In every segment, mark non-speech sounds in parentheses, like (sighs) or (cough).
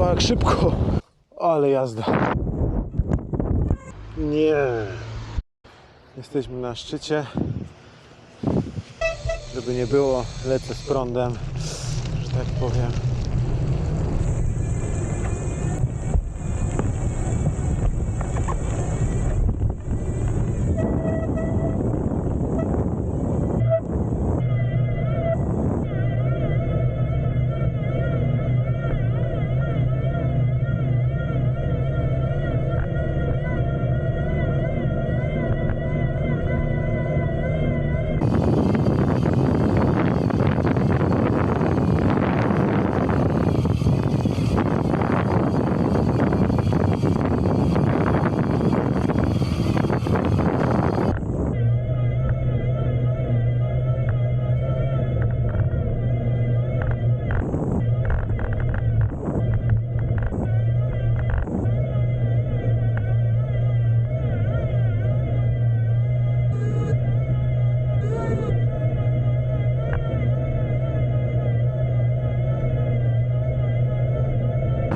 kurwa, jak szybko. Ale jazda. Nie. Jesteśmy na szczycie. Żeby nie było, lecę z prądem, że tak powiem.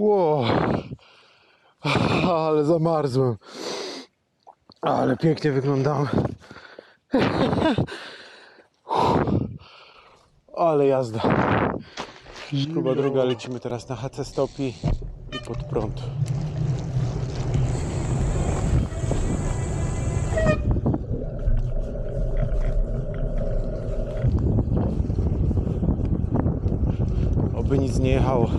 Ło, (sighs) ale zamarzłem. Ale pięknie wyglądałem. (laughs) Ale jazda. Próba druga, lecimy teraz na HC Stopi i pod prąd. Oby nic nie jechało.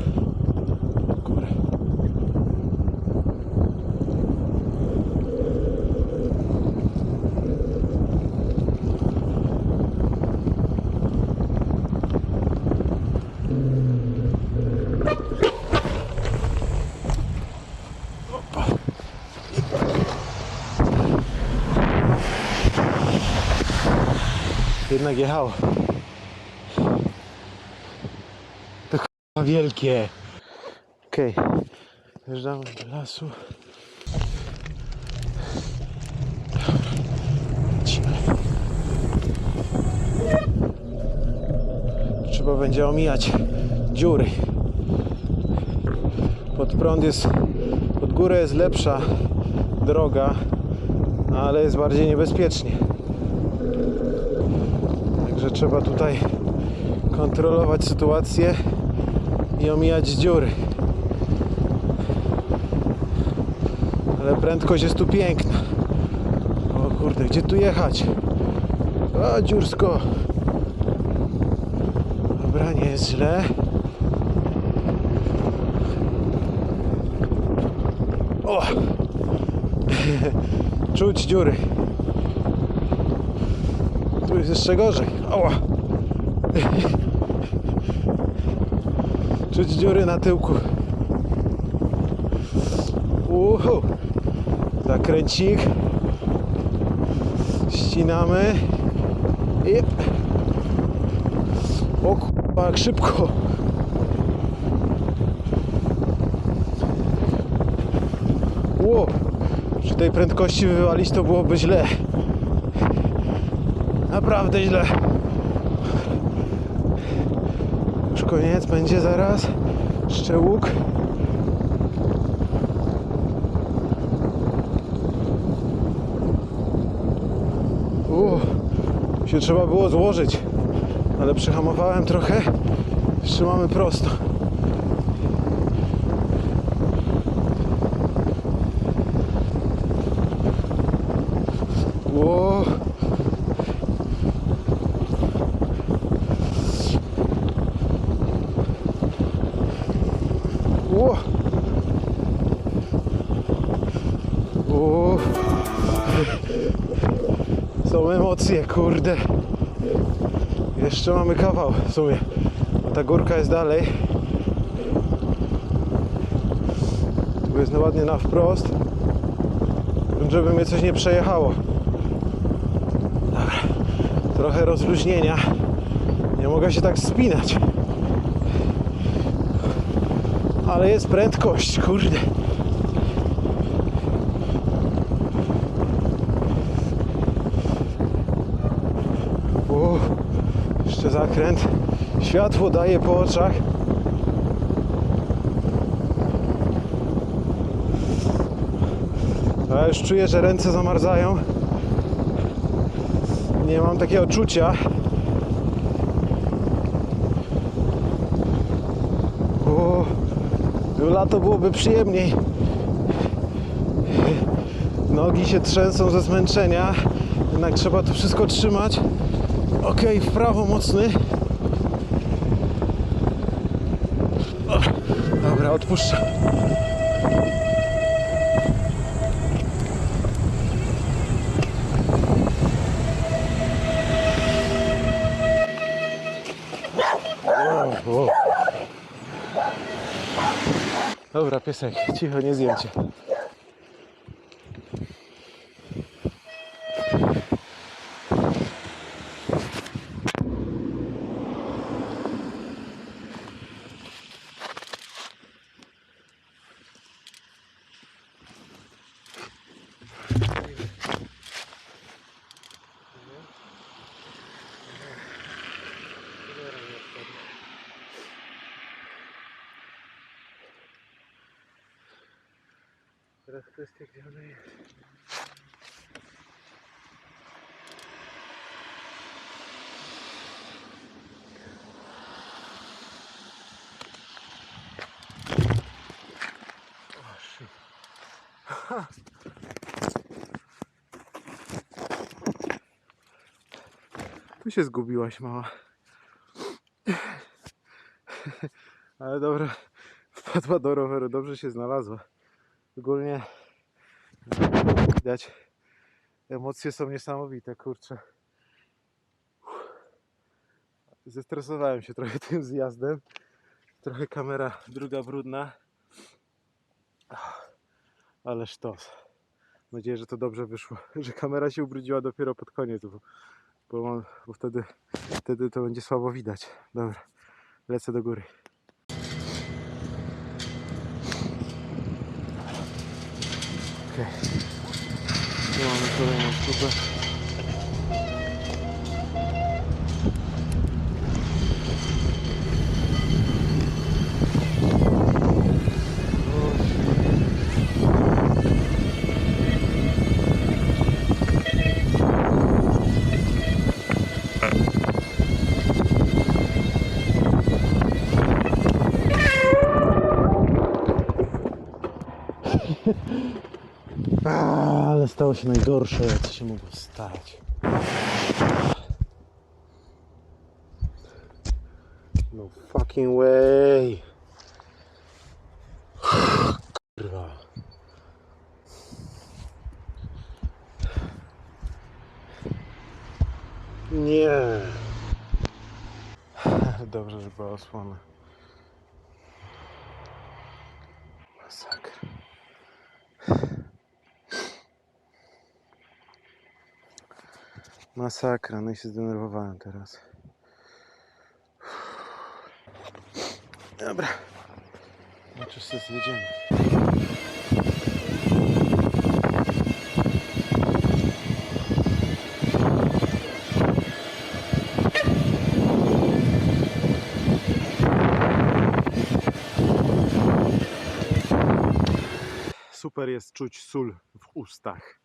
Jednak jechało. To k***a wielkie. Okej. Wjeżdżamy do lasu. Trzeba będzie omijać dziury. Pod prąd jest, pod górę jest lepsza droga, ale jest bardziej niebezpiecznie. Także trzeba tutaj kontrolować sytuację i omijać dziury. Ale prędkość jest tu piękna. O kurde, gdzie tu jechać? O, dziursko. Dobra, nie jest źle. O! (laughs) Czuć dziury. Tu jest jeszcze gorzej. Oła! Czuć dziury na tyłku. Uhu. Zakręcik. Ścinamy. I... O kurwa, szybko. Ło. Przy tej prędkości wywalić to byłoby źle. Naprawdę źle. Już koniec będzie zaraz. Jeszcze łuk. Uuu, się trzeba było złożyć, ale przyhamowałem trochę. Jeszcze mamy prosto. Emocje, kurde. Jeszcze mamy kawał w sumie. Ta górka jest dalej. Tu jest ładnie na wprost. Żeby mnie coś nie przejechało. Dobra. Trochę rozluźnienia. Nie mogę się tak spinać. Ale jest prędkość, kurde. Uff, jeszcze zakręt. Światło daje po oczach. Ja już czuję, że ręce zamarzają. Nie mam takiego czucia. O, lato byłoby przyjemniej. Nogi się trzęsą ze zmęczenia. Jednak trzeba to wszystko trzymać. Ok, w prawo mocny. Dobra, odpuszczam. Dobra, piesek, cicho, nie zjem cię. Teraz kwestia, gdzie ona jest. Tu się zgubiłaś, mała. Ale dobra, wpadła do roweru, dobrze się znalazła. Ogólnie widać, emocje są niesamowite, kurczę. Zestresowałem się trochę (laughs) tym zjazdem. Trochę kamera druga brudna. Ale sztos. Mam nadzieję, że to dobrze wyszło. (laughs) Że kamera się ubrudziła dopiero pod koniec, bo, bo, bo wtedy, wtedy to będzie słabo widać. Dobra, lecę do góry. Okej. Tu mamy kolejną próbę. A, ale stało się najgorsze, co się mogło stać. No fucking way. Kurwa. Nie. Dobrze, że była osłona. Masakra. Masakra, no i się zdenerwowałem teraz. Dobra. No czy sobie zjedziemy. Super jest czuć sól w ustach.